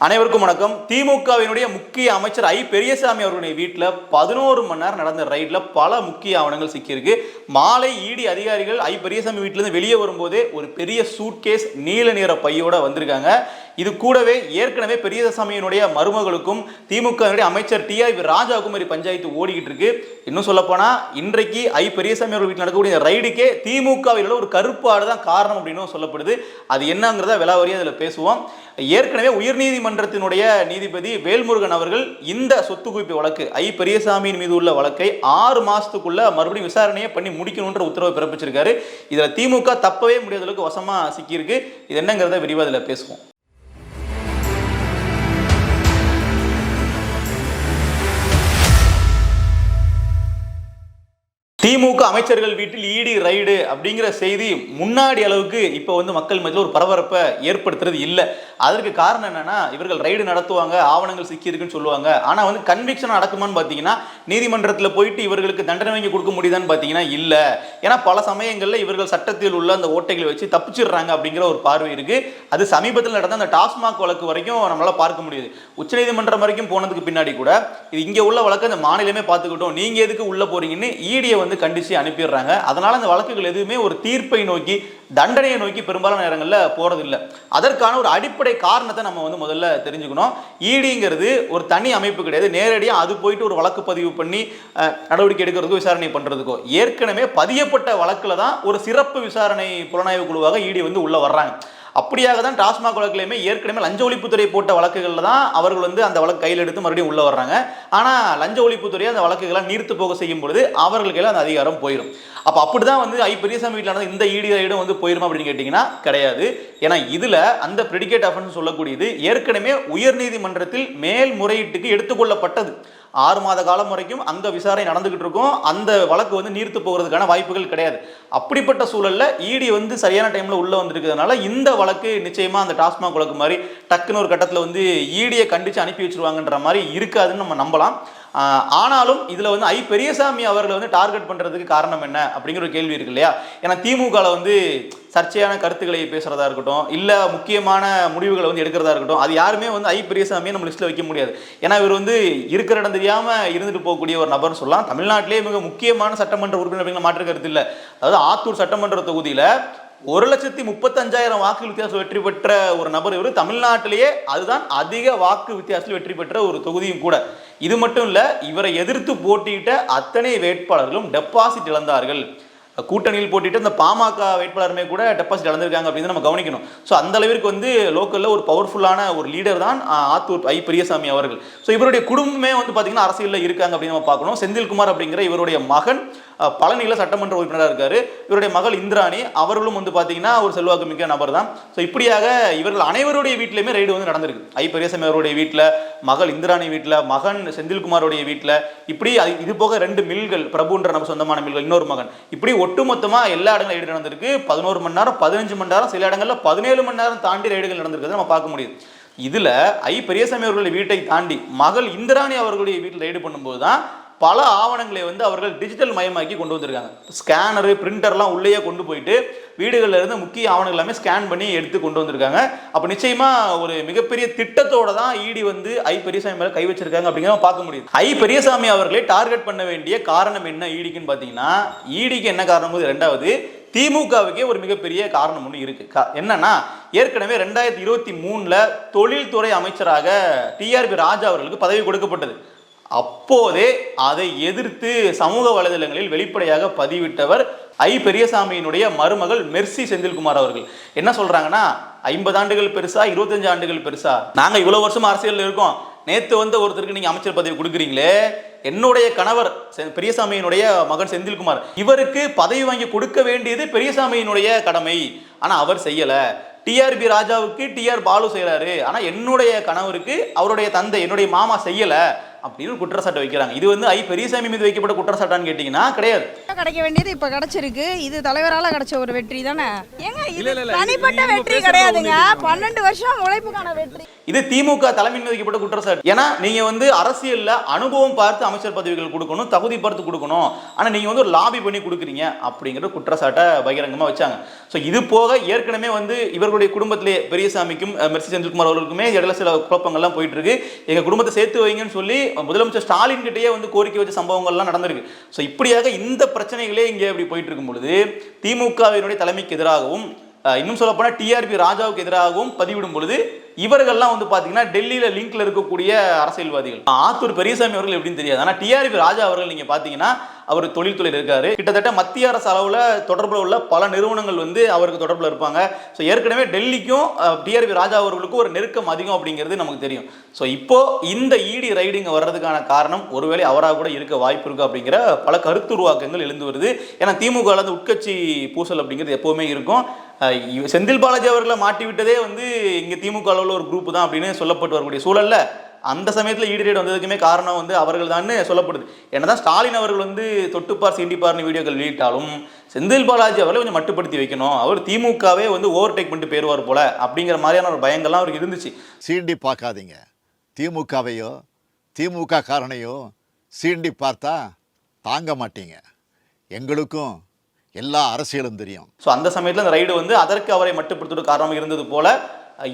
அனைவருக்கும் வணக்கம். திமுகவினுடைய முக்கிய அமைச்சர் ஐ. பெரியசாமி அவர்களுடைய வீட்டில் பதினோரு மணி நேரம் நடந்த ரைடில் பல முக்கிய ஆவணங்கள் சிக்கியிருக்கு. மாலை இடி அதிகாரிகள் ஐ. பெரியசாமி வீட்டிலேருந்து வெளியே வரும்போதே ஒரு பெரிய சூட்கேஸ் நீல நிற பையோட வந்திருக்காங்க. இது கூடவே ஏற்கனவே பெரியசாமியினுடைய மருமகளுக்கும் திமுகவினுடைய அமைச்சர் டி ஐ ராஜாவுக்கும் ஒரு பஞ்சாயத்து ஓடிக்கிட்டு இருக்கு. இன்னும் சொல்லப்போனால் இன்றைக்கு ஐ பெரியசாமி அவர்கள் வீட்டில் நடக்கக்கூடிய ரைடுக்கே திமுகவில் உள்ள ஒரு கருப்பாடு தான் காரணம் அப்படின்னு சொல்லப்படுது. அது என்னங்கிறத விலாவரியாக அதில் பேசுவோம். ஏற்கனவே உயர்நீதிமன்றத்தினுடைய நீதிபதி வேல்முருகன் அவர்கள் இந்த சொத்து குவிப்பு வழக்கு ஐ பெரியசாமியின் மீது உள்ள வழக்கை ஆறு மாதத்துக்குள்ள மறுபடியும் விசாரணையை பண்ணி முடிக்கணுன்ற உத்தரவை பிறப்பிச்சிருக்காரு. இதில் திமுக தப்பவே முடியாத அளவுக்கு வசமாக சிக்கியிருக்கு. இது என்னங்கிறத விரிவாக அதில் பேசுவோம். திமுக அமைச்சர்கள் வீட்டில் ஈடி ரைடு அப்படிங்கிற செய்தி முன்னாடி அளவுக்கு இப்போ வந்து மக்கள் மத்தியில் ஒரு பரபரப்பை ஏற்படுத்துறது இல்லை. அதற்கு காரணம் என்னன்னா இவர்கள் ரைடு நடத்துவாங்க ஆவணங்கள் சிக்கி இருக்குன்னு சொல்லுவாங்க. ஆனால் வந்து கன்விக்ஷன் நடக்குமான்னு பார்த்தீங்கன்னா நீதிமன்றத்தில் போயிட்டு இவர்களுக்கு தண்டனை வாங்கி கொடுக்க முடியுதான்னு பார்த்தீங்கன்னா இல்லை. ஏன்னா பல சமயங்களில் இவர்கள் சட்டத்தில் உள்ள அந்த ஓட்டைகளை வச்சு தப்பிச்சிடுறாங்க அப்படிங்கிற ஒரு பார்வை இருக்கு. அது சமீபத்தில் நடந்த அந்த டாஸ்மாக் வழக்கு வரைக்கும் நம்மளால் பார்க்க முடியுது. உச்சநீதிமன்றம் வரைக்கும் போனதுக்கு பின்னாடி கூட இது இங்கே உள்ள வழக்கு அந்த மாநிலமே பார்த்துக்கிட்டோம். நீங்கள் எதுக்கு உள்ளே போறீங்கன்னு ஈடியை வந்து கண்டிச்சு அனுப்பிடுறாங்க. அதனால அந்த வழக்குகள் எதுவுமே ஒரு தீர்ப்பை நோக்கி தண்டனையை நோக்கி பெரும்பாலான நேரங்களில் போறதில்லை. அதற்கான ஒரு அடிப்படை காரணத்தை நம்ம வந்து முதல்ல தெரிஞ்சுக்கணும். ஈடிங்கிறது ஒரு தனி அமைப்பு கிடையாது. நேரடியாக அது போயிட்டு ஒரு வழக்கு பதிவு பண்ணி நடவடிக்கை எடுக்கிறதுக்கோ விசாரணை பண்றதுக்கோ. ஏற்கனவே பதியப்பட்ட வழக்கில் தான் ஒரு சிறப்பு விசாரணை புலனாய்வு குழுவாக ஈடி வந்து உள்ள வர்றாங்க. அப்படியாக தான் டாஸ்மாக் வழக்குலையுமே ஏற்கனவே லஞ்ச ஒழிப்புத்துறை போட்ட வழக்குகளில் தான் அவர்கள் வந்து அந்த வழக்கு கையில் எடுத்து மறுபடியும் உள்ளே வர்றாங்க. ஆனால் லஞ்ச ஒழிப்புத்துறை அந்த வழக்குகளை நீர்த்து போக செய்யும் பொழுது அவர்களுக்கு அந்த அதிகாரம் போயிடும் அப்போ அப்படி தான் வந்து ஐ பெரியசாமி வீட்டில் நடந்த இந்த ஈடி ரைடும் வந்து போயிருமா அப்படின்னு கேட்டிங்கன்னா கிடையாது. ஏன்னா இதில் அந்த ப்ரெடிகேட் அஃபன்ஸ் சொல்லக்கூடியது ஏற்கனவே உயர்நீதிமன்றத்தில் மேல்முறையீட்டுக்கு எடுத்துக்கொள்ளப்பட்டது. ஆறு மாத காலம் வரைக்கும் அந்த விசாரணை நடந்துகிட்டு இருக்கும். அந்த வழக்கு வந்து நீர்த்து போகிறதுக்கான வாய்ப்புகள் கிடையாது. அப்படிப்பட்ட சூழலில் இடி வந்து சரியான டைமில் உள்ளே வந்திருக்கிறதுனால இந்த வழக்கு நிச்சயமாக அந்த டாஸ்மாக் வழக்கு மாதிரி டக்குன்னு ஒரு கட்டத்தில் வந்து ஈடியை கண்டித்து அனுப்பி வச்சிருவாங்கன்ற மாதிரி இருக்காதுன்னு நம்ம நம்பலாம். ஆனாலும் இதில் வந்து ஐ பெரியசாமி அவர்களை வந்து டார்கெட் பண்ணுறதுக்கு காரணம் என்ன அப்படிங்கிற ஒரு கேள்வி இருக்கு இல்லையா? ஏன்னா திமுகவில் வந்து சர்ச்சையான கருத்துக்களை பேசுகிறதா இருக்கட்டும் இல்லை முக்கியமான முடிவுகளை வந்து எடுக்கிறதா இருக்கட்டும் அது யாருமே வந்து ஐ பெரியசாமியை நம்ம லிஸ்ட்டில் வைக்க முடியாது. ஏன்னா இவர் வந்து இருக்கிற இடம் தெரியாமல் இருந்துட்டு போகக்கூடிய ஒரு நபர்னு சொல்லலாம். தமிழ்நாட்டிலே மிக முக்கியமான சட்டமன்ற உறுப்பினர் அப்படிங்கிற மாற்று கருத்து இல்லை. அதாவது ஆத்தூர் சட்டமன்ற தொகுதியில் ஒரு லட்சத்தி முப்பத்தஞ்சாயிரம் வாக்கு வித்தியாசம் வெற்றி பெற்ற ஒரு நபர் இவர். தமிழ்நாட்டிலேயே அதுதான் அதிக வாக்கு வித்தியாசத்தில் வெற்றி பெற்ற ஒரு தொகுதியும் கூட. இது மட்டும் இல்லை இவரை எதிர்த்து போட்டியிட்ட அத்தனை வேட்பாளர்களும் டெபாசிட் இழந்தார்கள். கூட்டணியில் போட்டிட்டு இந்த பாமக வேட்பாளருமே கூட டெபாசிட் இழந்திருக்காங்க அப்படின்னு நம்ம கவனிக்கணும். ஸோ அந்த அளவிற்கு வந்து லோக்கலில் ஒரு பவர்ஃபுல்லான ஒரு லீடர் தான் ஆத்தூர் ஐ பெரியசாமி அவர்கள். ஸோ இவருடைய குடும்பமே வந்து பார்த்தீங்கன்னா அரசியலில் இருக்காங்க அப்படின்னு நம்ம பார்க்கணும். செந்தில்குமார் அப்படிங்கிற இவருடைய மகன் பழனியில் சட்டமன்ற உறுப்பினராக இருக்காரு. இவருடைய மகள் இந்திராணி அவர்களும் வந்து பார்த்தீங்கன்னா ஒரு செல்வாக்கு மிக்க நபர் தான் ஸோ இப்படியாக இவர்கள் அனைவருடைய வீட்டிலையுமே ரெய்டு வந்து நடந்திருக்கு. ஐ பெரியசாமி அவருடைய வீட்டில் மகள் இந்திராணி வீட்டில் மகன் செந்தில்குமாரோடைய வீட்டில் இப்படி அது- இது போக ரெண்டு மில்கள் பிரபுன்ற நம்ம சொந்தமான மில்கள் இன்னொரு மகன். இப்படி ஒட்டுமொத்தமாக எல்லா இடங்களும் ரைடு நடந்திருக்கு. பதினோரு மணி நேரம் பதினஞ்சு மணி நேரம் சில இடங்களில் பதினேழு மணி நேரம் தாண்டி ரைடுகள் நடந்திருக்கிறது நம்ம பார்க்க முடியுது. இதில் ஐ பெரியசாமி அவர்களுடைய வீட்டை தாண்டி மகள் இந்திராணி அவர்களுடைய வீட்டில் ரைடு பண்ணும்போது தான் பல ஆவணங்களை வந்து அவர்கள் டிஜிட்டல் மயமாக்கி கொண்டு வந்திருக்காங்க. ஸ்கேனரு பிரிண்டர்லாம் உள்ளேயே கொண்டு போயிட்டு வீடுகளில் இருந்து முக்கிய ஆவணங்கள் எல்லாமே ஸ்கேன் பண்ணி எடுத்து கொண்டு வந்திருக்காங்க. அப்போ நிச்சயமா ஒரு மிகப்பெரிய திட்டத்தோட தான் இடி வந்து ஐ பெரியசாமி மேலே கை வச்சிருக்காங்க அப்படிங்கிறத பார்க்க முடியுது ஐ பெரியசாமி அவர்களை டார்கெட் பண்ண வேண்டிய காரணம் என்ன ஈடிக்குன்னு பார்த்தீங்கன்னா ஈடிக்கு என்ன காரணம் போது ரெண்டாவது திமுகவுக்கே ஒரு மிகப்பெரிய காரணம் ஒன்று இருக்கு. கா- என்னன்னா ஏற்கனவே ரெண்டாயிரத்தி இருபத்தி மூணில் தொழில்துறை அமைச்சராக டிஆர்பி ராஜா அவர்களுக்கு பதவி கொடுக்கப்பட்டது. அப்போதே அதை எதிர்த்து சமூக வலைதளங்களில் வெளிப்படையாக பதிவிட்டவர் ஐ பெரியசாமியினுடைய மருமகள் மெர்சி செந்தில்குமார் அவர்கள். என்ன சொல்றாங்கன்னா ஐம்பது ஆண்டுகள் பெருசா இருபத்தஞ்சு ஆண்டுகள் பெருசா? நாங்க இவ்வளவு வருஷம் அரசியல் இருக்கோம். நேத்து வந்த ஒருத்தருக்கு நீங்க அமைச்சர் பதவி கொடுக்குறீங்களே. என்னுடைய கணவர் செ- பெரியசாமியினுடைய மகன் செந்தில்குமார் இவருக்கு பதவி வாங்கி கொடுக்க வேண்டியது பெரியசாமியினுடைய கடமை. ஆனா அவர் செய்யல. டிஆர்பி ராஜாவுக்கு டிஆர் பாலு செய்கிறாரு ஆனால் என்னுடைய கணவருக்கு அவருடைய தந்தை என்னுடைய மாமா செய்யலை. அப்படின்னு ஒரு குற்றச்சாட்டு வைக்கிறாங்க. இது வந்து ஐ பெரியசாமி மீது வைக்கப்பட்ட குற்றச்சாட்டான்னு கேட்டிங்கன்னா கிடையாது. கிடைக்க வேண்டியது இப்ப கிடைச்சிருக்கு. இது தலைவரால கிடைச்ச ஒரு வெற்றி தானே? ஏங்க இது இல்ல, இல்ல, இல்ல. தனிப்பட்ட வெற்றி கிடையாதுங்க. பன்னெண்டு வருஷம் உழைப்புக்கான வெற்றி. இது திமுக தலைமை மீது வைக்கப்பட்ட குற்றச்சாட்டு ஏன்னா நீங்க வந்து அரசியல்ல அனுபவம் பார்த்து அமைச்சர் பதவிகள் கொடுக்கணும் தகுதி பார்த்து கொடுக்கணும். ஆனா நீங்க வந்து ஒரு லாபி பண்ணி கொடுக்குறீங்க அப்படிங்கிற குற்றச்சாட்டை பகிரங்கமா வச்சாங்க. ஸோ இது போக ஏற்கனவே வந்து இவர்களுடைய குடும்பத்திலே பெரியசாமிக்கும் மெர்சி செந்தில்குமார் அவர்களுக்குமே இடையில சில குழப்பங்கள்லாம் போயிட்டு இருக்கு. எங்க குடும்பத்தை சேர்த்து வைங்கன்னு சொல்லி முதலமைச்சர் ஸ்டாலின் கிட்டேயே வந்து கோரிக்கை வச்ச சம்பவங்கள்லாம் நடந்திருக்கு. ஸோ இப்படியாக இந்த பிரச்சனைகளே இங்கே இப்படி போயிட்டு இருக்கும் பொழுது திமுகவினுடைய தலைமைக்கு எதிராகவும் இன்னும் சொல்லப்போனால் டிஆர்பி ராஜாவுக்கு எதிராகவும் பதிவிடும் பொழுது இவர்கள்லாம் வந்து பாத்தீங்கன்னா டெல்லியில லிங்க்ல இருக்கக்கூடிய அரசியல்வாதிகள். ஆத்தூர் பெரியசாமி அவர்கள் எப்படின்னு தெரியாது. ஆனா டிஆர்பி ராஜா அவர்கள் நீங்க பாத்தீங்கன்னா அவர் தொழில்துறையில் இருக்காரு. கிட்டத்தட்ட மத்திய அரசு அளவில் தொடர்பில் உள்ள பல நிறுவனங்கள் வந்து அவருக்கு தொடர்பில் இருப்பாங்க. ஸோ ஏற்கனவே டெல்லிக்கும் டிஆர்பி ராஜா அவர்களுக்கும் ஒரு நெருக்கம் அதிகம் அப்படிங்கிறது நமக்கு தெரியும். ஸோ இப்போ இந்த இடி ரைடிங் வர்றதுக்கான காரணம் ஒருவேளை அவராக கூட இருக்க வாய்ப்பு இருக்கு அப்படிங்கிற பல கருத்துருவாக்கங்கள் எழுந்து வருது. ஏன்னா திமுக வந்து உட்கட்சி பூசல் அப்படிங்கிறது எப்பவுமே இருக்கும். செந்தில் பாலாஜி அவர்களை மாட்டி விட்டதே வந்து இங்கே திமுக அளவில் ஒரு குரூப் தான் அப்படின்னு சொல்லப்பட்டு வரக்கூடிய சூழலில் அந்த சமயத்தில் ஈடு வந்ததுக்குமே காரணம் வந்து அவர்கள் தான் சொல்லப்படுது. என்னதான் ஸ்டாலின் அவர்கள் வந்து தொட்டுப்பார் சீண்டிப்பார்னு வீடியோக்கள் வெளியிட்டாலும் செந்தில் பாலாஜி அவர்களை கொஞ்சம் மட்டுப்படுத்தி வைக்கணும். அவர் திமுகவே வந்து ஓவர்டேக் பண்ணிட்டு போயிருவார் போல அப்படிங்கிற மாதிரியான ஒரு பயங்கள்லாம் அவருக்கு இருந்துச்சு. சீண்டி பார்க்காதீங்க. திமுகவையோ திமுக காரனையோ சீண்டி பார்த்தா தாங்க மாட்டீங்க. எங்களுக்கும் எல்லா அரசியலும் தெரியும். ஸோ அந்த சமயத்தில் அந்த ரைடு வந்து அதற்கு அவரை மட்டுப்படுத்த காரணம் இருந்தது போல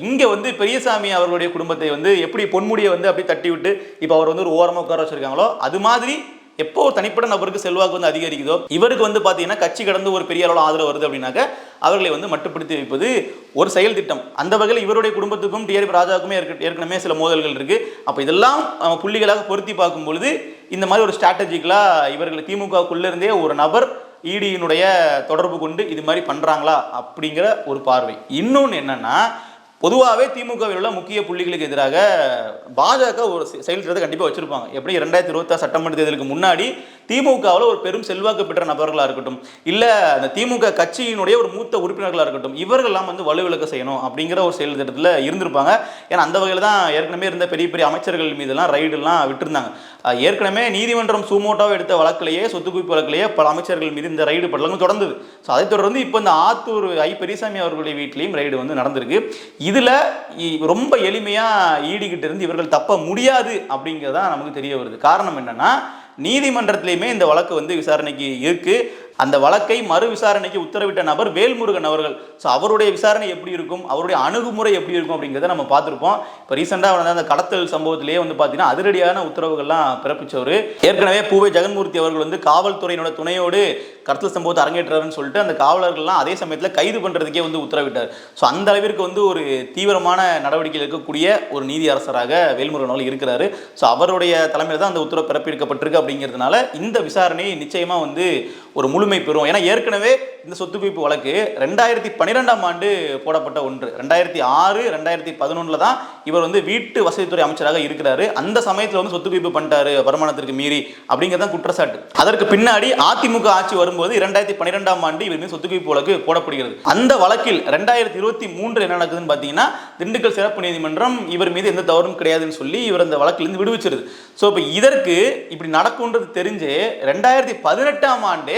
இங்கே வந்து பெரியசாமி அவர்களுடைய குடும்பத்தை வந்து எப்படி பொன்முடியை வந்து அப்படியே தட்டி விட்டு இப்போ அவர் வந்து ஒரு ஓரமாக உட்கார வச்சிருக்காங்களோ அது மாதிரி எப்போ ஒரு தனிப்பட்ட நபருக்கு செல்வாக்கு வந்து அதிகரிக்குதோ இவருக்கு வந்து பார்த்தீங்கன்னா கட்சி கடந்து ஒரு பெரிய அளவில் ஆதரவு வருது அப்படின்னாக்க அவர்களை வந்து மட்டுப்படுத்தி வைப்பது ஒரு செயல் திட்டம். அந்த வகையில் இவருடைய குடும்பத்துக்கும் டிஆர்பி ராஜாவுக்குமே இருக்க ஏற்கனவே சில மோதல்கள் இருக்குது அப்போ இதெல்லாம் புள்ளிகளாக பொருத்தி பார்க்கும் பொழுது இந்த மாதிரி ஒரு ஸ்ட்ராட்டஜிக்கலாக இவர்கள் திமுகவுக்குள்ளே இருந்தே ஒரு நபர் இடியினுடைய தொடர்பு கொண்டு இது மாதிரி பண்ணுறாங்களா அப்படிங்கிற ஒரு பார்வை. இன்னொன்று என்னென்னா பொதுவாகவே திமுகவில் உள்ள முக்கிய புள்ளிகளுக்கு எதிராக பாஜக ஒரு செயல்திட்டத்தை கண்டிப்பாக வச்சுருப்பாங்க. எப்படி? ரெண்டாயிரத்தி இருபத்தாறு சட்டமன்ற தேர்தலுக்கு முன்னாடி திமுகவில் ஒரு பெரும் செல்வாக்கு பெற்ற நபர்களாக இருக்கட்டும் இல்லை அந்த திமுக கட்சியினுடைய ஒரு மூத்த உறுப்பினர்களாக இருக்கட்டும் இவர்கள்லாம் வந்து வலுவிலக்க செய்யணும் அப்படிங்கிற ஒரு செயல் திட்டத்தில் இருந்திருப்பாங்க. ஏன்னா அந்த வகையில் தான் ஏற்கனவே இருந்த பெரிய பெரிய அமைச்சர்கள் மீதெல்லாம் ரைடெல்லாம் விட்டுருந்தாங்க. ஏற்கனவே நீதிமன்றம் சூமோட்டாவை எடுத்த வழக்கிலேயே சொத்து குவிப்பு வழக்கிலேயே பல அமைச்சர்கள் மீது இந்த ரைடு படலங்கள் தொடர்ந்தது. ஸோ அதை தொடர்ந்து இப்போ இந்த ஆத்தூர் ஐ பெரியசாமி அவர்களுடைய வீட்லேயும் ரைடு வந்து நடந்திருக்கு. இதில் ரொம்ப எளிமையாக ஈடுகிட்டு இருந்து இவர்கள் தப்ப முடியாது அப்படிங்கிறதா நமக்கு தெரிய வருது. காரணம் என்னன்னா நீதிமன்றத்திலையுமே இந்த வழக்கு வந்து விசாரணைக்கு இருக்குது அந்த வழக்கை மறு விசாரணைக்கு உத்தரவிட்ட நபர் வேல்முருகன் அவர்கள். ஸோ அவருடைய விசாரணை எப்படி இருக்கும்? அவருடைய அணுகுமுறை எப்படி இருக்கும் அப்படிங்கிறத நம்ம பார்த்துருப்போம். இப்போ ரீசெண்டாக வந்து அந்த கடத்தல் சம்பவத்திலேயே வந்து பார்த்தீங்கன்னா அதிரடியான உத்தரவுகள்லாம் பிறப்பிச்சவர். ஏற்கனவே பூவை ஜெகன்மூர்த்தி அவர்கள் வந்து காவல்துறையினோட துணையோடு கடத்தல் சம்பவத்தை அரங்கேற்றாருன்னு சொல்லிட்டு அந்த காவலர்கள்லாம் அதே சமயத்தில் கைது பண்ணுறதுக்கே வந்து உத்தரவிட்டார். ஸோ அந்த அளவிற்கு வந்து ஒரு தீவிரமான நடவடிக்கையில் இருக்கக்கூடிய ஒரு நீதி அரசராக வேல்முருகன் அவர்கள் இருக்கிறாரு. ஸோ அவருடைய தலைமையில் தான் அந்த உத்தரவு பிறப்பிக்கப்பட்டிருக்கு அப்படிங்கிறதுனால இந்த விசாரணை நிச்சயமாக வந்து ஒரு முழுமை பெறும் ஏன்னா ஏற்கனவே இந்த சொத்து குவிப்பு வழக்கு ரெண்டாயிரத்தி பன்னிரெண்டாம் ஆண்டு போடப்பட்ட ஒன்று. ரெண்டாயிரத்தி ஆறு ரெண்டாயிரத்தி பதினொன்றில் தான் இவர் வந்து வீட்டு வசதித்துறை அமைச்சராக இருக்கிறாரு. அந்த சமயத்தில் வந்து சொத்து குவிப்பு பண்ணிட்டாரு வருமானத்திற்கு மீறி அப்படிங்கிறது தான் குற்றச்சாட்டு. அதற்கு பின்னாடி அதிமுக ஆட்சி வரும்போது இரண்டாயிரத்தி பன்னிரெண்டாம் ஆண்டு இவர் மீது சொத்து குவிப்பு வழக்கு போடப்படுகிறது. அந்த வழக்கில் ரெண்டாயிரத்தி இருபத்தி மூன்று என்ன நடக்குதுன்னு பார்த்தீங்கன்னா திண்டுக்கல் சிறப்பு நீதிமன்றம் இவர் மீது எந்த தவறும் கிடையாதுன்னு சொல்லி இவர் அந்த வழக்கிலிருந்து விடுவிச்சிருது. ஸோ இப்போ இதற்கு இப்படி நடக்கும்ன்றது தெரிஞ்சு ரெண்டாயிரத்தி பதினெட்டாம் ஆண்டு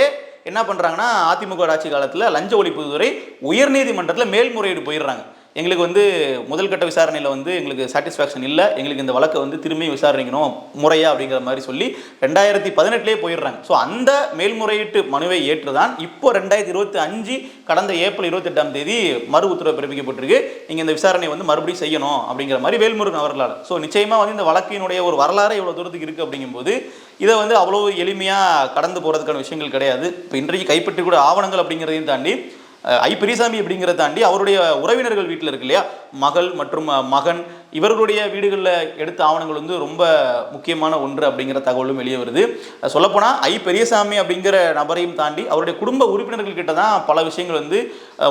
என்ன பண்ணுறாங்கன்னா அதிமுக ஆட்சி காலத்தில் லஞ்ச ஒழிப்புத்துறை உயர்நீதிமன்றத்தில் மேல்முறையீடு போயிடுறாங்க. எங்களுக்கு வந்து முதல் கட்ட விசாரணையில் வந்து எங்களுக்கு சாட்டிஸ்ஃபேக்ஷன் இல்லை. எங்களுக்கு இந்த வழக்கை வந்து திரும்பி விசாரணைக்கணும் முறையா அப்படிங்கிற மாதிரி சொல்லி ரெண்டாயிரத்தி பதினெட்டுலேயே போயிடுறாங்க. ஸோ அந்த மேல்முறையீட்டு மனுவை ஏற்றுதான் இப்போ ரெண்டாயிரத்தி இருபத்தி அஞ்சு கடந்த ஏப்ரல் இருபத்தெட்டாம் தேதி மறு உத்தரவு பிறப்பிக்கப்பட்டிருக்கு. நீங்கள் இந்த விசாரணை வந்து மறுபடியும் செய்யணும் அப்படிங்கிற மாதிரி வேல்முருகன் அவர்களால். ஸோ நிச்சயமாக வந்து இந்த வழக்கினுடைய ஒரு வரலாறு இவ்வளோ தூரத்துக்கு இருக்குது அப்படிங்கும்போது இதை வந்து அவ்வளோ எளிமையாக கடந்து போகிறதுக்கான விஷயங்கள் கிடையாது. இப்போ இன்றைக்கு கைப்பற்றி கூட ஆவணங்கள் அப்படிங்கிறதையும் தாண்டி ஐ பெரியசாமி அப்படிங்கிறத தாண்டி அவருடைய உறவினர்கள் வீட்டில் இருக்கு இல்லையா? மகள் மற்றும் மகன் இவர்களுடைய வீடுகளில் எடுத்த ஆவணங்கள் வந்து ரொம்ப முக்கியமான ஒன்று அப்படிங்கிற தகவலும் வெளியே வருது. சொல்லப்போனால் ஐ பெரியசாமி அப்படிங்கிற நபரையும் தாண்டி அவருடைய குடும்ப உறுப்பினர்கள் கிட்ட தான் பல விஷயங்கள் வந்து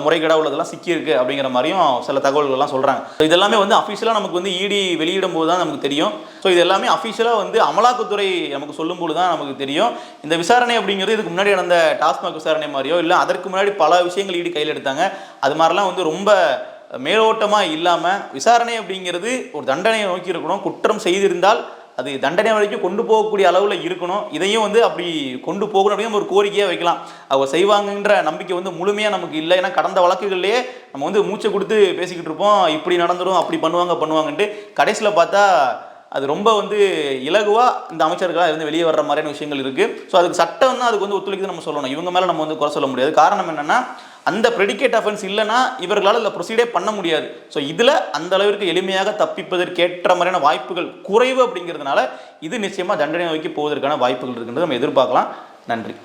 முறைகேடாக உள்ளதெல்லாம் சிக்கியிருக்கு அப்படிங்கிற மாதிரியும் சில தகவல்கள்லாம் சொல்கிறாங்க இதெல்லாமே வந்து அஃபிஷியலாக நமக்கு வந்து இடி வெளியிடும் போது தான் நமக்கு தெரியும். ஸோ இது எல்லாமே அஃபிஷியலாக வந்து அமலாக்கத்துறை நமக்கு சொல்லும்போது தான் நமக்கு தெரியும். இந்த விசாரணை அப்படிங்கிறது இதுக்கு முன்னாடி நடந்த டாஸ்மாக் விசாரணை மாதிரியோ இல்லை அதற்கு முன்னாடி பல விஷயங்கள் ஈடு கையில் எடுத்தாங்க. அது மாதிரிலாம் வந்து ரொம்ப மேலோட்டமாக இல்லாமல் விசாரணை அப்படிங்கிறது ஒரு தண்டனையை நோக்கி இருக்கணும். குற்றம் செய்திருந்தால் அது தண்டனை வரைக்கும் கொண்டு போகக்கூடிய அளவில் இருக்கணும். இதையும் வந்து அப்படி கொண்டு போகணும் அப்படின்னு ஒரு கோரிக்கையாக வைக்கலாம். அவங்க செய்வாங்கன்ற நம்பிக்கை வந்து முழுமையாக நமக்கு இல்லை. ஏன்னா கடந்த வழக்குகள்லேயே நம்ம வந்து மூச்சை கொடுத்து பேசிக்கிட்டு இருப்போம். இப்படி நடந்துடும் அப்படி பண்ணுவாங்க பண்ணுவாங்கன்ட்டு கடைசியில் பார்த்தா அது ரொம்ப வந்து இலகுவாக இந்த அமைச்சர்களாக இருந்து வெளியே வர்ற மாதிரியான விஷயங்கள் இருக்குது ஸோ அதுக்கு சட்டம் தான் அதுக்கு வந்து ஒத்துழைக்குது நம்ம சொல்லணும். இவங்க மேலே நம்ம வந்து குறை சொல்ல முடியாது. காரணம் என்னென்னா அந்த ப்ரெடிகேட் அஃபென்ஸ் இல்லைன்னா இவர்களால் இதில் ப்ரொசீடே பண்ண முடியாது. ஸோ இதில் அந்த அளவிற்கு எளிமையாக தப்பிப்பதற்கேற்ற மாதிரியான வாய்ப்புகள் குறைவு அப்படிங்கிறதுனால இது நிச்சயமாக தண்டனை நோக்கி போவதற்கான வாய்ப்புகள் இருக்குன்றது நம்ம எதிர்பார்க்கலாம். நன்றி.